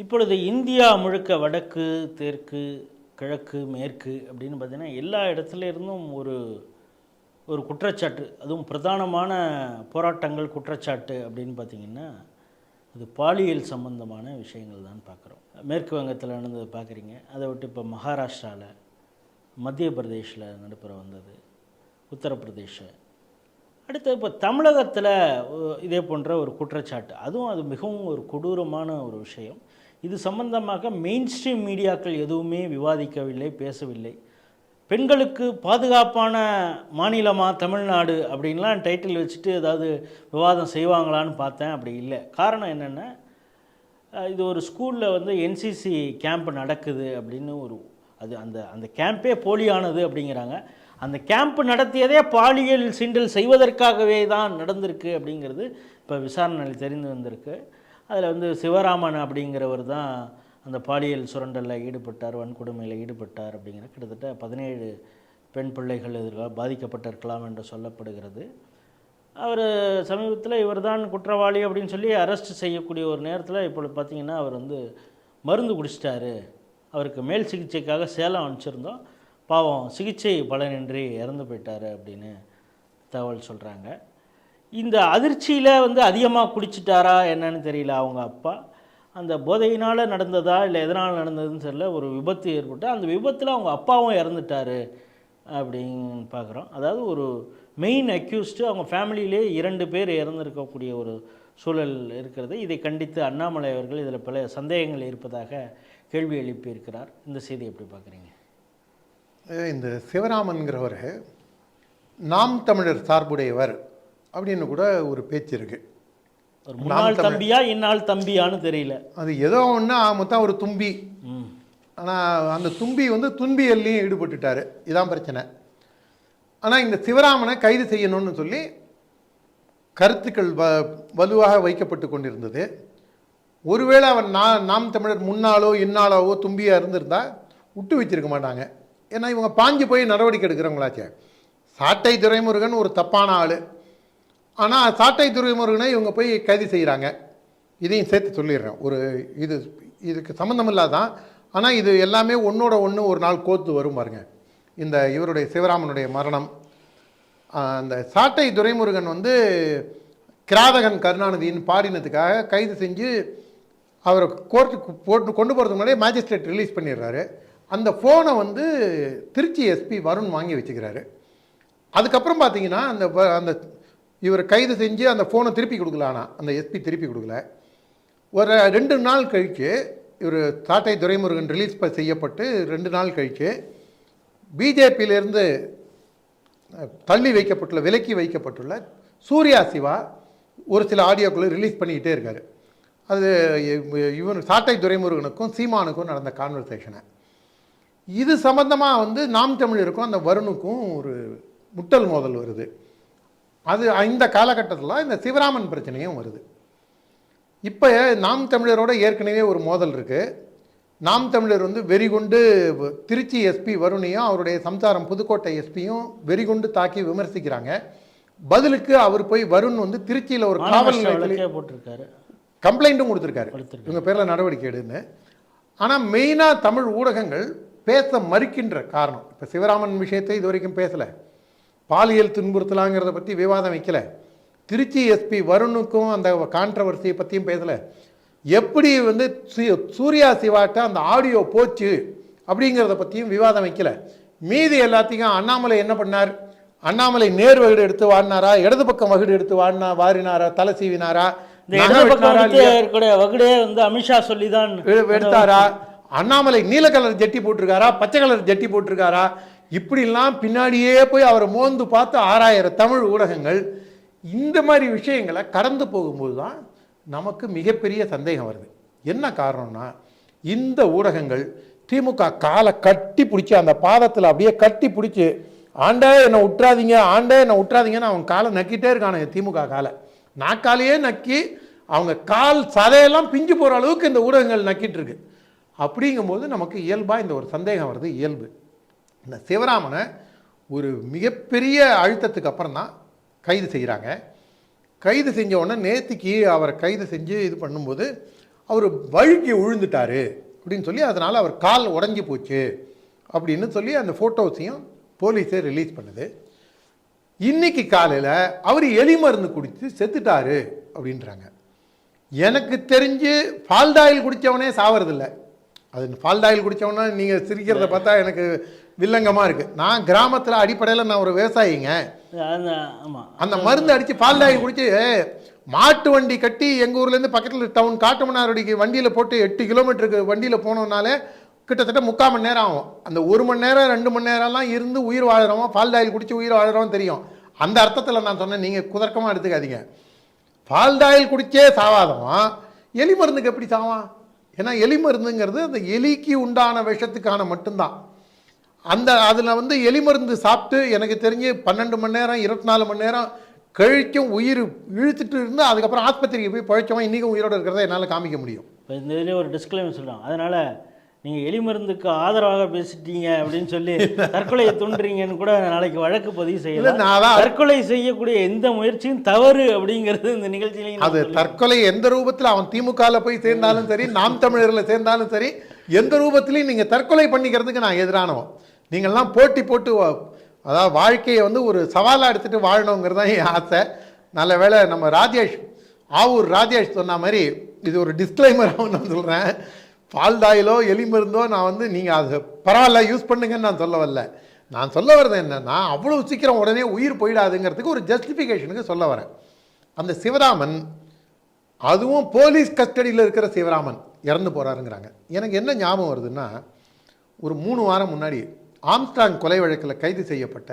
இப்பொழுது இந்தியா முழுக்க வடக்கு தெற்கு கிழக்கு மேற்கு அப்படின்னு பார்த்தீங்கன்னா எல்லா இடத்துல இருந்தும் ஒரு ஒரு குற்றச்சாட்டு அதுவும் பிரதானமான போராட்டங்கள் குற்றச்சாட்டு அப்படின்னு பார்த்தீங்கன்னா அது பாலியல் சம்பந்தமான விஷயங்கள் தான் பார்க்குறோம். மேற்கு வங்கத்தில் நடந்ததை பார்க்குறீங்க. அதை விட்டு இப்போ மகாராஷ்டிராவில் மத்திய பிரதேஷில் நடுப்புற வந்தது உத்தரப்பிரதேஷ. அடுத்து இப்போ தமிழகத்தில் இதே போன்ற ஒரு குற்றச்சாட்டு அதுவும் அது மிகவும் ஒரு கொடூரமான ஒரு விஷயம். இது சம்பந்தமாக மெயின் ஸ்ட்ரீம் மீடியாக்கள் எதுவுமே விவாதிக்கவில்லை பேசவில்லை. பெண்களுக்கு பாதுகாப்பான மாநிலமாக தமிழ்நாடு அப்படின்லாம் டைட்டில் வச்சுட்டு ஏதாவது விவாதம் செய்வாங்களான்னு பார்த்தேன் அப்படி இல்லை. காரணம் என்னென்னா இது ஒரு ஸ்கூலில் வந்து என்சிசி கேம்ப் நடக்குது அப்படின்னு ஒரு அது அந்த அந்த கேம்பே போலியானது அப்படிங்கிறாங்க. அந்த கேம்ப் நடத்தியதே பாலியல் சிண்டல் செய்வதற்காகவே தான் நடந்திருக்கு அப்படிங்கிறது இப்போ விசாரணையில் தெரிந்து வந்திருக்கு. அதில் வந்து சிவராமன் அப்படிங்கிறவர் தான் அந்த பாலியல் சுரண்டலில் ஈடுபட்டார் வன்கொடுமையில் ஈடுபட்டார் அப்படிங்கிற கிட்டத்தட்ட பதினேழு பெண் பிள்ளைகள் இதற்காக பாதிக்கப்பட்டிருக்கலாம் என்று சொல்லப்படுகிறது. அவர் சமீபத்தில் இவர்தான் குற்றவாளி அப்படின்னு சொல்லி அரெஸ்ட் செய்யக்கூடிய ஒரு நேரத்தில் இப்பொழுது பார்த்திங்கன்னா அவர் வந்து மருந்து குடிச்சிட்டாரு. அவருக்கு மேல் சிகிச்சைக்காக சேலம் அனுப்பிச்சிருந்தோம். பாவம் சிகிச்சை பலனின்றி இறந்து போயிட்டாரு அப்படின்னு தகவல் சொல்கிறாங்க இந்த அதிர்ச்சியில் வந்து அதிகமாக குடிச்சிட்டாரா என்னன்னு தெரியல அவங்க அப்பா. அந்த போதையினால் நடந்ததா இல்லை எதனால் நடந்ததுன்னு தெரியல ஒரு விபத்து ஏற்பட்டு அந்த விபத்தில் அவங்க அப்பாவும் இறந்துட்டாரு அப்படின்னு பார்க்குறோம் அதாவது ஒரு மெயின் அக்யூஸ்டு அவங்க ஃபேமிலியிலே இரண்டு பேர் இறந்திருக்கக்கூடிய ஒரு சூழல் இருக்கிறது. இதை கண்டித்து அண்ணாமலை அவர்கள் இதில் பல சந்தேகங்கள் இருப்பதாக கேள்வி எழுப்பியிருக்கிறார். இந்த செய்தி எப்படி பார்க்குறீங்க இந்த சிவராமன்கிறவர் நாம் தமிழர் சார்புடையவர் அப்படின்னு கூட ஒரு பேச்சு இருக்கு. ஒரு முன்னாள் தம்பியா இந்நாள் தம்பியான்னு தெரியல. அது ஏதோ ஒன்று மொத்தம் ஒரு தும்பி. ஆனால் அந்த தும்பி வந்து துன்பியல்லையும் ஈடுபட்டுட்டாரு. இதான் பிரச்சனை. ஆனால் இந்த சிவராமனை கைது செய்யணும்னு சொல்லி கருத்துக்கள் வ வலுவாக வைக்கப்பட்டு கொண்டிருந்தது. ஒருவேளை அவன் நான் நாம் தமிழர் முன்னாலோ இன்னாலோவோ தும்பியாக இருந்திருந்தா விட்டு வச்சிருக்க மாட்டாங்க. ஏன்னா இவங்க பாஞ்சு போய் நடவடிக்கை எடுக்கிறவங்களாச்சே. சாட்டை துரைமுருகன் ஒரு தப்பான ஆள். ஆனால் சாட்டை துறைமுருகனை இவங்க போய் கைது செய்கிறாங்க இதையும் சேர்த்து சொல்லிடுறேன். ஒரு இது இதுக்கு சம்மந்தம் இல்லாதான் ஆனால் இது எல்லாமே ஒன்றோட ஒன்று ஒரு நாள் கோத்து வரும் பாருங்க. இந்த இவருடைய சிவராமனுடைய மரணம். அந்த சாட்டை துரைமுருகன் வந்து கிராதகன் கருணாநிதியின் பாடினத்துக்காக கைது செஞ்சு அவரை கோர்ட்டுக்கு போட்டு கொண்டு போகிறதுக்கு முன்னாடியே மேஜிஸ்ட்ரேட் ரிலீஸ் பண்ணிடுறாரு. அந்த ஃபோனை வந்து திருச்சி எஸ்பி வருண் வாங்கி வச்சுக்கிறாரு. அதுக்கப்புறம் பார்த்தீங்கன்னா அந்த அந்த இவர் கைது செஞ்சு அந்த ஃபோனை திருப்பி கொடுக்கல ஆனால் அந்த எஸ்பி திருப்பி கொடுக்கல. ஒரு ரெண்டு நாள் கழித்து இவர் சாட்டை துரைமுருகன் ரிலீஸ் ப- செய்யப்பட்டு ரெண்டு நாள் கழித்து பிஜேபியிலேருந்து தள்ளி வைக்கப்பட்டுள்ள விலக்கி வைக்கப்பட்டுள்ள சூர்யா சிவா ஒரு சில ஆடியோக்களை ரிலீஸ் பண்ணிக்கிட்டே இருக்கார். அது இவன் சாட்டை துரைமுருகனுக்கும் சீமானுக்கும் நடந்த கான்வர்சேஷனை இது சம்மந்தமாக வந்து நாம் தமிழருக்கும் அந்த வருணுக்கும் ஒரு முட்டல் மோதல் வருது. அது இந்த காலகட்டத்தில் இந்த சிவராமன் பிரச்சனையும் வருது. இப்போ நாம் தமிழரோட ஏற்கனவே ஒரு மோதல் இருக்குது நாம் தமிழர் வந்து வெறிகொண்டு திருச்சி எஸ்பி வருணையும் அவருடைய சம்சாரம் புதுக்கோட்டை எஸ்பியும் வெறிகொண்டு தாக்கி விமர்சிக்கிறாங்க. பதிலுக்கு அவர் போய் வருண் வந்து திருச்சியில் ஒரு காவல் நிலையத்தில் போட்டிருக்காரு. கம்ப்ளைண்ட்டும் கொடுத்துருக்காரு. கொடுத்திருக்காரு. இவங்க பேரில் நடவடிக்கை எடுன்னு. ஆனால் மெயினாக தமிழ் ஊடகங்கள் பேச மறுக்கின்ற காரணம். இப்போ சிவராமன் விஷயத்தை இது வரைக்கும் பேசலை. பாலியல் துன்புறுத்தலாங்கிறத பற்றி விவாதம் வைக்கல. திருச்சி எஸ்பி வருணுக்கும் அந்த கான்ட்ரவர்சியை பற்றியும் பேசலை. எப்படி வந்து சூர்யா சிவாட்ட அந்த ஆடியோ போச்சு அப்படிங்கிறத பற்றியும் விவாதம் வைக்கல. மீதி எல்லாத்தையும் அண்ணாமலை என்ன பண்ணார்? அண்ணாமலை நேர் வகுடு எடுத்து வாடினாரா? இடது பக்கம் வகுடு எடுத்து வாடினா வாரினாரா? தலை சீவினாரா? வகுடே வந்து அமித்ஷா சொல்லி தான் எடுத்தாரா அண்ணாமலை நீல கலர் ஜட்டி போட்டிருக்காரா? பச்சை கலர் ஜட்டி போட்டிருக்காரா? இப்படிலாம் பின்னாடியே போய் அவரை மோந்து பார்த்து ஆறாயிரம் தமிழ் ஊடகங்கள் இந்த மாதிரி விஷயங்களை கடந்து போகும்போது தான் நமக்கு மிகப்பெரிய சந்தேகம் வருது. என்ன காரணம்னா இந்த ஊடகங்கள் திமுக காலை கட்டி பிடிச்சி அந்த பாதத்தில் அப்படியே கட்டி பிடிச்சி ஆண்டே என்னை விட்டுறாதீங்க ஆண்டே என்னை விட்டுறாதீங்கன்னு அவன் காலை நக்கிட்டே இருக்கானுங்க திமுக காலை. நாக்காலேயே நக்கி அவங்க கால் சதையெல்லாம் பிஞ்சு போகிற அளவுக்கு இந்த ஊடகங்கள் நக்கிட்டு இருக்கு. அப்படிங்கும்போது நமக்கு இயல்பாக இந்த ஒரு சந்தேகம் வருது இயல்பு. இந்த சிவராமனை ஒரு மிகப்பெரிய அழுத்தத்துக்கு அப்புறம் தான் கைது செய்கிறாங்க. கைது செஞ்ச உடனே நேத்திக்கு அவரை கைது செஞ்சு இது பண்ணும்போது அவர் வழுக்கி விழுந்துட்டாரு அப்படின்னு சொல்லி அதனால் அவர் கால் உடஞ்சி போச்சு அப்படின்னு சொல்லி அந்த ஃபோட்டோஸையும் போலீஸே ரிலீஸ் பண்ணுது. இன்னைக்கு காலையில் அவர் எலி மருந்து குடித்து செத்துட்டாரு அப்படின்றாங்க. எனக்கு தெரிஞ்சு ஃபால்டாயில் குடித்தவனே சாவறதில்ல. அது ஃபால்டாயில் குடித்தவனா நீங்கள் சிரிக்கிறத பார்த்தா எனக்கு வில்லங்கமாக இருக்குது நான் கிராமத்தில் அடிப்படையில் நான் ஒரு விவசாயிங்க. அந்த மருந்து அடித்து பால்டாயில் குடிச்சு மாட்டு வண்டி கட்டி எங்கள் ஊர்லேருந்து பக்கத்தில் டவுன் காட்டுமன்னாரடிக்கு வண்டியில் போட்டு எட்டு கிலோமீட்டருக்கு வண்டியில் போனோம்னாலே கிட்டத்தட்ட முக்கால் மணி நேரம் ஆகும். அந்த ஒரு மணி நேரம் ரெண்டு மணி நேரம்லாம் இருந்து உயிர் வாழறோம் பால்டாயில் குடிச்சு உயிர் வாழறோம் தெரியும். அந்த அர்த்தத்தில் நான் சொன்னேன் நீங்கள் குதர்க்கமாக எடுத்துக்காதீங்க. பால்டாயில் குடிச்சே சாவாதவன் எலி மருந்துக்கு எப்படி சாவான்? ஏன்னா எலி மருந்துங்கிறது அந்த எலிக்கு உண்டான விஷத்துக்கான மட்டும்தான். அந்த அதில் வந்து எலி மருந்து சாப்பிட்டு எனக்கு தெரிஞ்சு பன்னெண்டு மணி நேரம் இருபத்தி நாலு மணி நேரம் கழிக்கும் உயிர் இழுத்துட்டு இருந்து அதுக்கப்புறம் ஆஸ்பத்திரிக்கு போய் பழைச்சவன் இன்றைக்கும் உயிரோடு இருக்கிறத என்னால் காமிக்க முடியும். இப்போ இந்த இதுலேயே ஒரு டிஸ்க்ளைமர் சொல்லுவாங்க அதனால் நீங்கள் எலி மருந்துக்கு ஆதரவாக பேசிட்டீங்க அப்படின்னு சொல்லி தற்கொலையை தூண்டுறீங்கன்னு கூட நாளைக்கு வழக்கு பதிவு செய்யலாம் தற்கொலை செய்யக்கூடிய எந்த முயற்சியும் தவறு அப்படிங்கிறது இந்த நிகழ்ச்சியிலையும் அது தற்கொலை எந்த ரூபத்தில் அவன் திமுகவில் போய் சேர்ந்தாலும் சரி நாம் தமிழரில் சேர்ந்தாலும் சரி எந்த ரூபத்திலையும் நீங்கள் தற்கொலை பண்ணிக்கிறதுக்கு நான் எதிரானவன். நீங்கள்லாம் போட்டி போட்டு அதாவது வாழ்க்கையை வந்து ஒரு சவாலாக எடுத்துகிட்டு வாழணுங்கிறது தான் என் ஆசை. நல்ல வேளை நம்ம ராஜேஷ் ஆவூர் ராஜேஷ் சொன்ன மாதிரி இது ஒரு டிஸ்க்ளைமராகவும் நான் சொல்கிறேன் பால்டாயிலோ எலி மருந்தோ நான் வந்து நீங்கள் அது பரவாயில்ல யூஸ் பண்ணுங்கன்னு நான் சொல்ல வரல. நான் சொல்ல வர்றது என்னென்னா அவ்வளோ சீக்கிரம் உடனே உயிர் போயிடாதுங்கிறதுக்கு ஒரு ஜஸ்டிஃபிகேஷனுக்கு சொல்ல வரேன். அந்த சிவராமன் அதுவும் போலீஸ் கஸ்டடியில் இருக்கிற சிவராமன் இறந்து போகிறாருங்கிறாங்க எனக்கு என்ன ஞாபகம் வருதுன்னா ஒரு மூணு வாரம் முன்னாடி ஆம்ஸ்டாங் கொலை வழக்கில் கைது செய்யப்பட்ட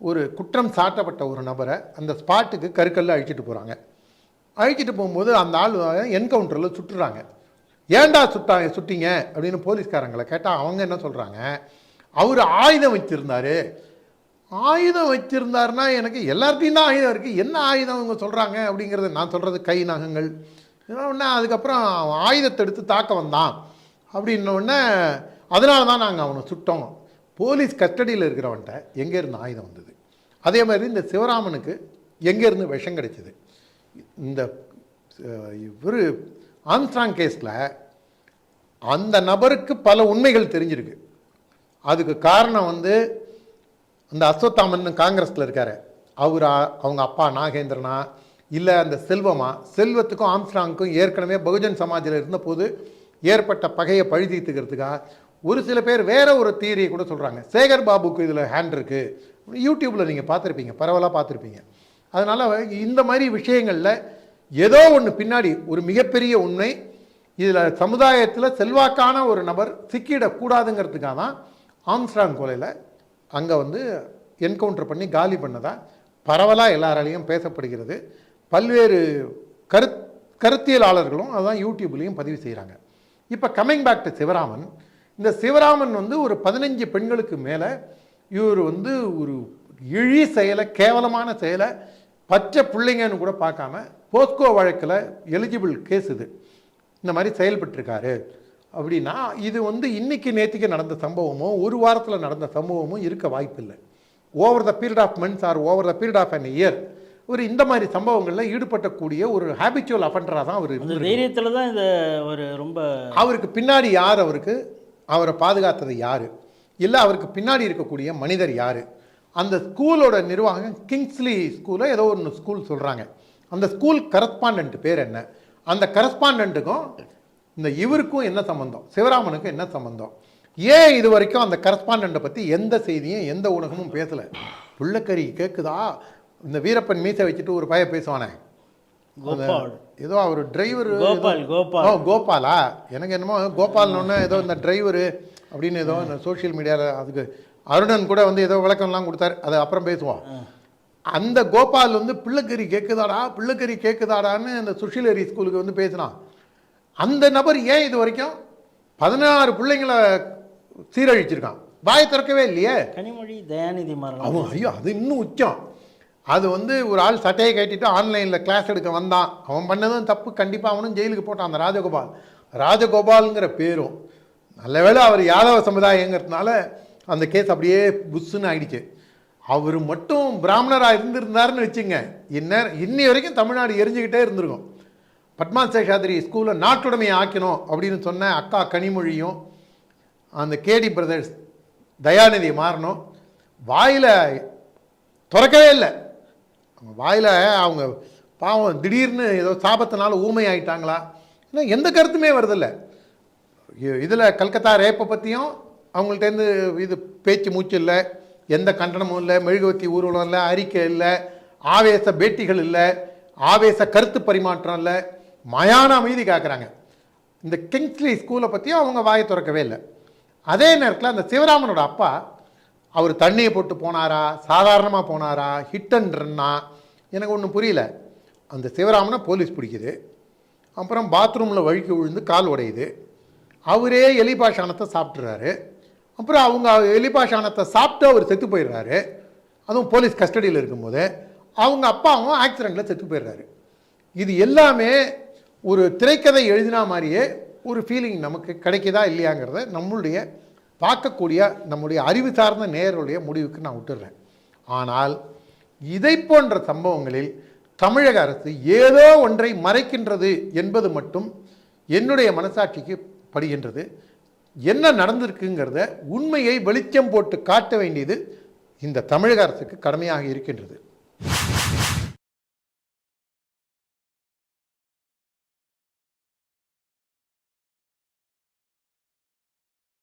ஒரு குற்றம் சாட்டப்பட்ட ஒரு நபரை அந்த ஸ்பாட்டுக்கு கருக்கல்ல அழிச்சிட்டு போகிறாங்க அழிச்சிட்டு போகும்போது அந்த ஆள் என்கவுண்டரில் சுட்டுறாங்க. ஏன்டா சுட்டா சுட்டீங்க? அப்படின்னு போலீஸ்காரங்களை கேட்டால் அவங்க என்ன சொல்கிறாங்க அவர் ஆயுதம் வச்சுருந்தார் ஆயுதம் வச்சிருந்தாருன்னா எனக்கு எல்லார்ட்டையும் தான் ஆயுதம் இருக்குது என்ன ஆயுதம் அவங்க சொல்கிறாங்க அப்படிங்கிறது நான் சொல்கிறது கை நகங்கள். உடனே அதுக்கப்புறம் அவன் ஆயுதத்தை எடுத்து தாக்க வந்தான். அப்படின்ன உடனே அதனால தான் நாங்கள் அவனை சுட்டோம். போலீஸ் கஸ்டடியில் இருக்கிறவன்ட்ட எங்கேருந்து ஆயுதம் வந்தது? அதே மாதிரி இந்த சிவராமனுக்கு எங்கேருந்து விஷம் கிடைச்சிது? இந்த இவர் ஆம்ஸ்ட்ராங் கேஸில் அந்த நபருக்கு பல உண்மைகள் தெரிஞ்சிருக்கு. அதுக்கு காரணம் வந்து அந்த அஸ்வத்தாமன் காங்கிரஸில் இருக்கார். அவர் அவங்க அப்பா நாகேந்திரனா இல்லை அந்த செல்வமா? செல்வத்துக்கும் ஆம்ஸ்ட்ராங்க்கும் ஏற்கனவே பகுஜன் சமாஜில் இருந்தபோது ஏற்பட்ட பகையை பழி தீர்த்துக்கிறதுக்காக ஒரு சில பேர் வேற ஒரு தியரியை கூட சொல்கிறாங்க சேகர் பாபுக்கு இதில் ஹேண்ட் இருக்குது யூடியூப்பில் நீங்கள் பார்த்துருப்பீங்க. பரவலாக பார்த்துருப்பீங்க. அதனால் இந்த மாதிரி விஷயங்களில் ஏதோ ஒன்று பின்னாடி ஒரு மிகப்பெரிய உண்மை இதில் சமுதாயத்தில் செல்வாக்கான ஒரு நபர் சிக்கிடக்கூடாதுங்கிறதுக்காக தான் ஆம்ஸ்ட்ராங் கொலையில் அங்கே வந்து என்கவுண்டர் பண்ணி காலி பண்ணதாக பரவலாக எல்லாராலையும் பேசப்படுகிறது. பல்வேறு கருத் கருத்தியலாளர்களும் அதான் யூடியூப்லேயும் பதிவு செய்கிறாங்க இப்போ கம்மிங் பேக் டு சிவராமன் இந்த சிவராமன் வந்து ஒரு பதினஞ்சு பெண்களுக்கு மேலே இவர் வந்து ஒரு இழி செயலை கேவலமான செயலை பச்சை பிள்ளைங்கன்னு கூட பார்க்காம போஸ்கோ வழக்கில் எலிஜிபிள் கேஸ் இது. இந்த மாதிரி செயல்பட்டிருக்காரு. அப்படின்னா இது வந்து இன்னைக்கு நேற்றுக்கு நடந்த சம்பவமோ ஒரு வாரத்தில் நடந்த சம்பவமும் இருக்க வாய்ப்பில்லை. Over the period of months or over the period of an year ஒரு இந்த மாதிரி சம்பவங்களில் ஈடுபட்டக்கூடிய ஒரு ஹேபிச்சுவல் அஃபண்டராக தான் அவர். தைரியத்தில் தான் இந்த ஒரு ரொம்ப அவருக்கு பின்னாடி யார் அவருக்கு? அவரை பாதுகாத்தது யார்? இல்லை அவருக்கு பின்னாடி இருக்கக்கூடிய மனிதர் யார்? அந்த ஸ்கூலோட நிர்வாகம் கிங்ஸ்லி ஸ்கூலில் ஏதோ ஒன்று ஸ்கூல் சொல்கிறாங்க அந்த ஸ்கூல் கரஸ்பாண்டன்ட்டு பேர் என்ன? அந்த கரஸ்பாண்டண்ட்டுக்கும் இந்த இவருக்கும் என்ன சம்மந்தம் சிவராமனுக்கும் என்ன சம்மந்தம் ஏன் இது வரைக்கும் அந்த கரஸ்பாண்டண்ட்டை பற்றி எந்த செய்தியும் எந்த ஊடகமும் பேசலை? புள்ளக்கறி கேட்குதா இந்த வீரப்பன் மீசை வச்சுட்டு ஒரு பய பேசுவானே. கோபால். ஏதோ அவர் டிரைவர் கோபால் கோபால். ஓ கோபாலா? எனக்கு என்னமோ கோபால்னு ஏதோ இந்த டிரைவரு அப்படின்னு ஏதோ இந்த சோஷியல் மீடியாவில் அதுக்கு அருணன் கூட வந்து ஏதோ விளக்கம்லாம் கொடுத்தாரு. அதை அப்புறம் பேசுவோம். அந்த கோபால் வந்து பிள்ளைக்கறி கேட்குதாடா பிள்ளைக்கறி கேட்குதாடான்னு அந்த சுஷிலரி ஸ்கூலுக்கு வந்து பேசினான். அந்த நபர் ஏன் இது வரைக்கும் பதினாறு பிள்ளைங்களை சீரழிச்சிருக்கான்? வாயை திறக்கவே இல்லையே. கனிமொழி தயாநிதி மாறன். அவன் ஐயோ அது இன்னும் உச்சம். அது வந்து ஒரு ஆள் சட்டையை கட்டிட்டு ஆன்லைனில் கிளாஸ் எடுக்க வந்தான். அவன் பண்ணதும் தப்பு. கண்டிப்பாக அவனும் ஜெயிலுக்கு போட்டான் அந்த ராஜகோபால். ராஜகோபாலுங்கிற பேரும் நல்ல வேளை அவர் யாதவ சமுதாயங்கிறதுனால அந்த கேஸ் அப்படியே புஷ்ஷுன்னு ஆகிடுச்சு அவர் மட்டும் பிராமணராக இருந்திருந்தாருன்னு வச்சுங்க. இந்நேரம் இன்னி வரைக்கும் தமிழ்நாடு எரிஞ்சுக்கிட்டே இருந்திருக்கும். பத்மா சேஷாதிரி ஸ்கூலில் நாட்டுடைமையை ஆக்கணும் அப்படின்னு சொன்ன அக்கா கனிமொழியும் அந்த கேடி பிரதர்ஸ் தயாநிதி மாறணும். வாயில் திறக்கவே இல்லை. அவங்க வாயில் அவங்க பாவம் திடீர்னு ஏதோ சாபத்தினால ஊமை ஆயிட்டாங்களா ஏன்னா எந்த கருத்துமே வருதில்ல. இதில் கல்கத்தா ரேப்பை பற்றியும் அவங்கள்ட்டேருந்து இது பேச்சு மூச்சு இல்லை எந்த கண்டனமும் இல்லை மெழுகுவத்தி ஊர்வலம் இல்லை அறிக்கை இல்லை ஆவேச பேட்டிகள் இல்லை ஆவேச கருத்து பரிமாற்றம் இல்லை மயான அமைதி காக்குறாங்க. இந்த கிங்ஸ்லி ஸ்கூலை பற்றியும் அவங்க வாயை திறக்கவே இல்லை. அதே நேரத்தில் அந்த சிவராமனோட அப்பா அவர் தண்ணியை போட்டு போனாரா? சாதாரணமாக போனாரா? ஹிட் அண்ட் ரன்னா எனக்கு ஒன்றும் புரியல. அந்த சிவராமனை போலீஸ் பிடிக்குது. அப்புறம் பாத்ரூமில் வழுக்கி விழுந்து கால் உடையுது. அவரே எலிபாஷானத்தை சாப்பிட்றாரு அப்புறம் அவங்க எலிபாஷானத்தை சாப்பிட்டு அவர் செத்து போயிடுறாரு. அதுவும் போலீஸ் கஸ்டடியில் இருக்கும்போது அவங்க அப்பாவும் ஆக்சிடெண்ட்டில் செத்து போயிடுறாரு. இது எல்லாமே ஒரு திரைக்கதை எழுதினா மாதிரியே ஒரு ஃபீலிங் நமக்கு கிடைக்குதா இல்லையாங்கிறத நம்மளுடைய பார்க்கக்கூடிய நம்முடைய அறிவு சார்ந்த நேயர்களுடைய முடிவுக்கு நான் விட்டுடுறேன் ஆனால் இதை போன்ற சம்பவங்களில் தமிழக அரசு ஏதோ ஒன்றை மறைக்கின்றது என்பது மட்டும் என்னுடைய மனசாட்சிக்கு படுகின்றது. என்ன நடந்திருக்குங்கிறத உண்மையை வெளிச்சம் போட்டு காட்ட வேண்டியது இந்த தமிழக அரசுக்கு கடமையாக இருக்கின்றது.